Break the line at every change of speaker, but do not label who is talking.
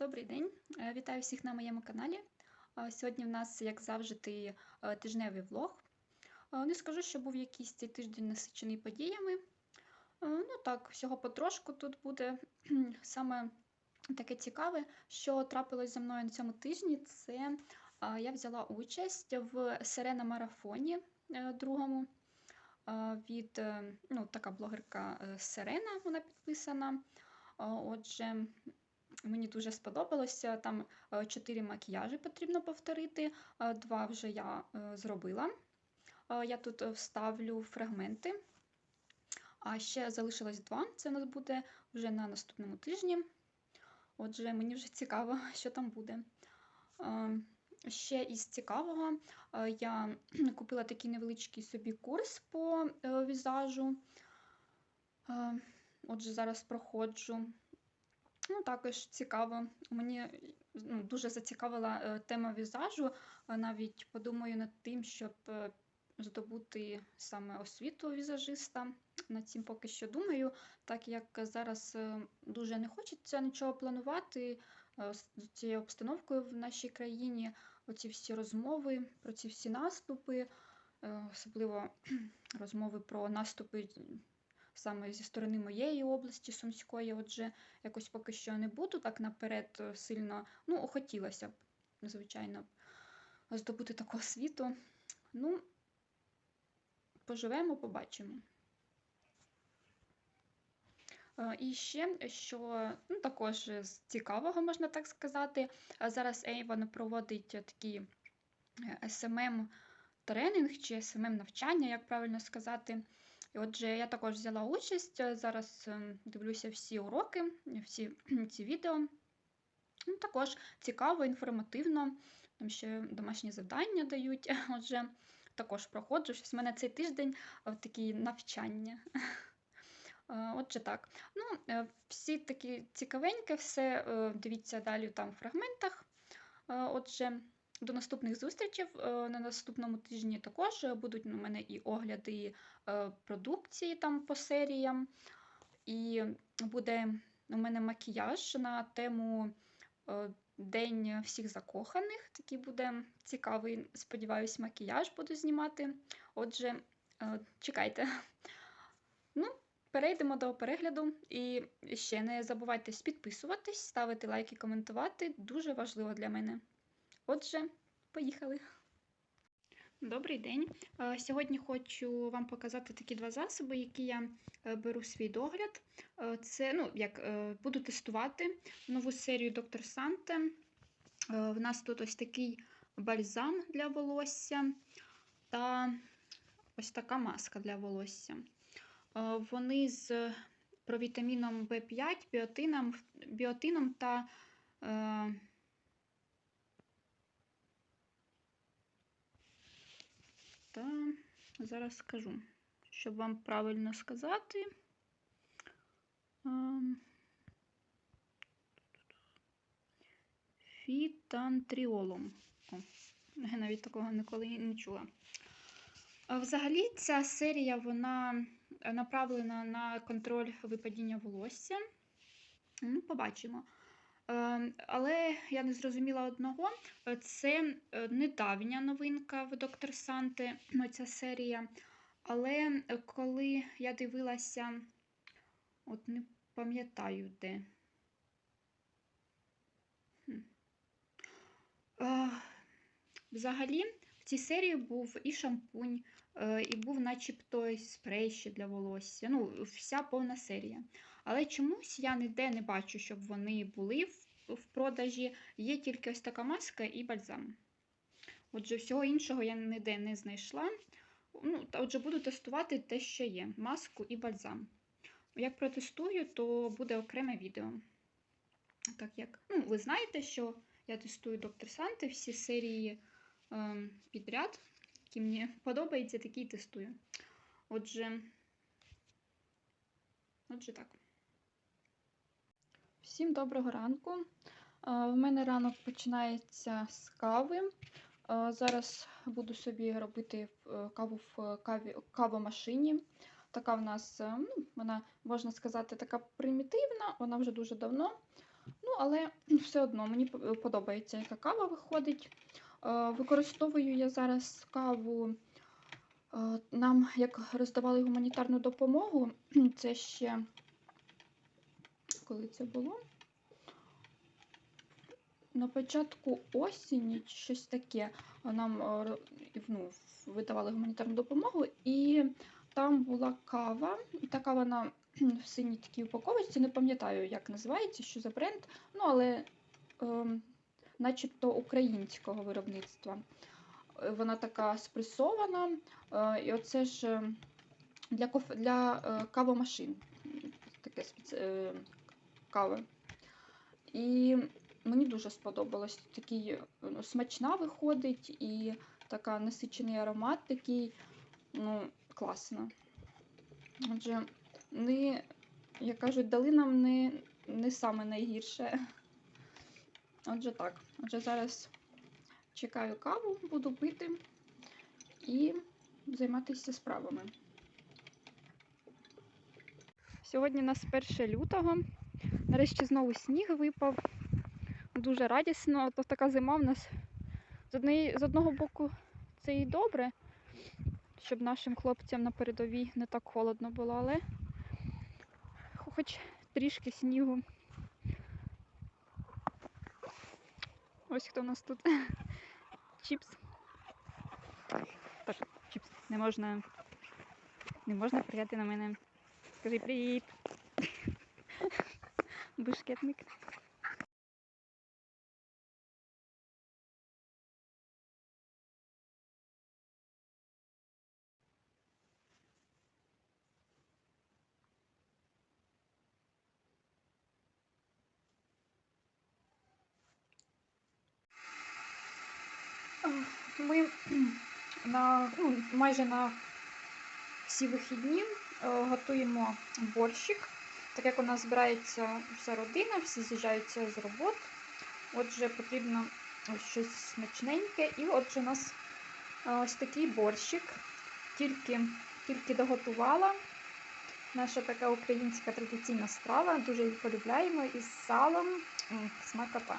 Добрий день, Е, вітаю всіх на моєму каналі. Е, Сьогодні в нас, як завжди, е, тижневий влог. Не скажу, що був якийсь цей тиждень насичений подіями. Ну так, всього потрошку тут буде. Саме таке цікаве, що трапилось зі мною на цьому тижні, це я взяла участь в Сирена марафоні другому від ну, така блогерка Сирена, вона підписана. Отже, Мені дуже сподобалося. Там е, чотири макіяжі потрібно повторити. е, Два вже я е, зробила. Я тут вставлю фрагменти. А ще залишилось два. Це у нас буде вже на наступному тижні. Отже, мені вже цікаво, що там буде. Ще із цікавого, я купила такий невеличкий собі курс по візажу. Отже, зараз проходжу. Ну, також цікаво. Мені ну, дуже зацікавила е, тема візажу. Е, Навіть подумаю над тим, щоб е, здобути саме освіту візажиста. Над цим поки що думаю, так як зараз дуже не хочеться нічого планувати з цією обстановкою в нашій країні, оці всі розмови про ці всі наступи, особливо розмови про наступи саме зі сторони моєї області Сумської. Отже, якось поки що не буду так наперед е, сильно. Ну, хотілося б, звичайно, здобути таку освіту. Ну, поживемо, побачимо. Е, І ще, що ну, також з цікавого, можна так сказати, е, зараз Avon проводить е, такий SMM тренінг чи SMM навчання, як правильно сказати. І отже, я також взяла участь. е, Зараз дивлюся всі уроки, всі ці відео. Ну, також цікаво, інформативно. Там ще домашні завдання дають. Отже, також проходжу. Щось в мене цей тиждень в такі навчання. Е, Отже, так. Ну, е, всі такі цікавенькі, все е, дивіться далі там в фрагментах. Отже, до наступних зустрічей. Е, На наступному тижні також е, будуть у мене і огляди е, продукції там по серіям. І буде у мене макіяж на тему День всіх закоханих. Такий буде цікавий, сподіваюсь, макіяж буду знімати. Отже, чекайте. Ну, перейдемо до перегляду. І ще не забувайте підписуватись, ставити лайки, коментувати. Дуже важливо для мене. Отже, поїхали. Добрий день. Е, Сьогодні хочу вам показати такі два засоби, які я е, беру свій догляд. Е, Це, ну, як буду тестувати нову серію Доктор Санте. В нас тут ось такий бальзам для волосся та ось така маска для волосся. Вони з провітаміном В5, біотином, біотином та Та зараз скажу, щоб вам правильно сказати. Ем, Фітантріолом. О, я навіть такого ніколи не чула. Взагалі, ця серія вона направлена на контроль випадіння волосся. Ну, побачимо. Е, Але я не зрозуміла одного. Е, Це е, недавня новинка в Доктор Санте, ну, ця серія. Але е, коли я дивилася, от не пам'ятаю де. Взагалі, в цій серії був і шампунь, і був начебто спрей ще для волосся. Ну, вся повна серія. Але чомусь я ніде не бачу, щоб вони були в, продажі. Є тільки ось така маска і бальзам. Отже, всього іншого я ніде не знайшла. Ну, отже, буду тестувати те, що є: маску і бальзам. Як протестую, то буде окреме відео. Так як, ну, ви знаєте, що я тестую Доктор Санте, всі серії е, підряд, які мені подобаються, такі тестую. Отже, отже, так. Всім доброго ранку. Е, В мене ранок починається з кави. Е, Зараз буду собі робити е, каву в кавомашині. Така в нас, ну, вона, можна сказати, така примітивна, вона вже дуже давно. Ну, але все одно мені подобається, яка кава виходить. Використовую я зараз каву. Нам як роздавали гуманітарну допомогу, це ще коли це було? На початку осені, щось таке, нам ну, видавали гуманітарну допомогу, і там була кава. і Та кава на в синій такій упаковочці, не пам'ятаю, як називається, що за бренд, ну але ем, начебто українського виробництва. Е, Вона така спресована, е, і оце ж е, для, кофе, для е, кавомашин. Таке е, кави. І мені дуже сподобалось. Такий ну, смачна виходить і така насичений аромат такий, ну, класно. Отже, не, як кажуть, дали нам не, не саме найгірше. Отже, так. Отже, зараз чекаю каву, буду пити і займатися справами. Сьогодні у нас 1 лютого. Нарешті знову сніг випав. Дуже радісно. То така зима в нас з, однієї, з одного боку це і добре, щоб нашим хлопцям на передовій не так холодно було, але хоч трішки снігу. Ось хто у нас тут. Чіпс. Так, чіпс. Не можна. Не можна прияти на мене. Скажи привіт. Бешкетник. Ми на, ну, майже на всі вихідні е, готуємо борщик. Так як у нас збирається вся родина, всі з'їжджаються з робот. Отже, потрібно щось смачненьке. І отже, у нас е, ось такий борщик. Тільки, тільки доготувала. Наша така українська традиційна страва. Дуже її полюбляємо із салом. Смакота.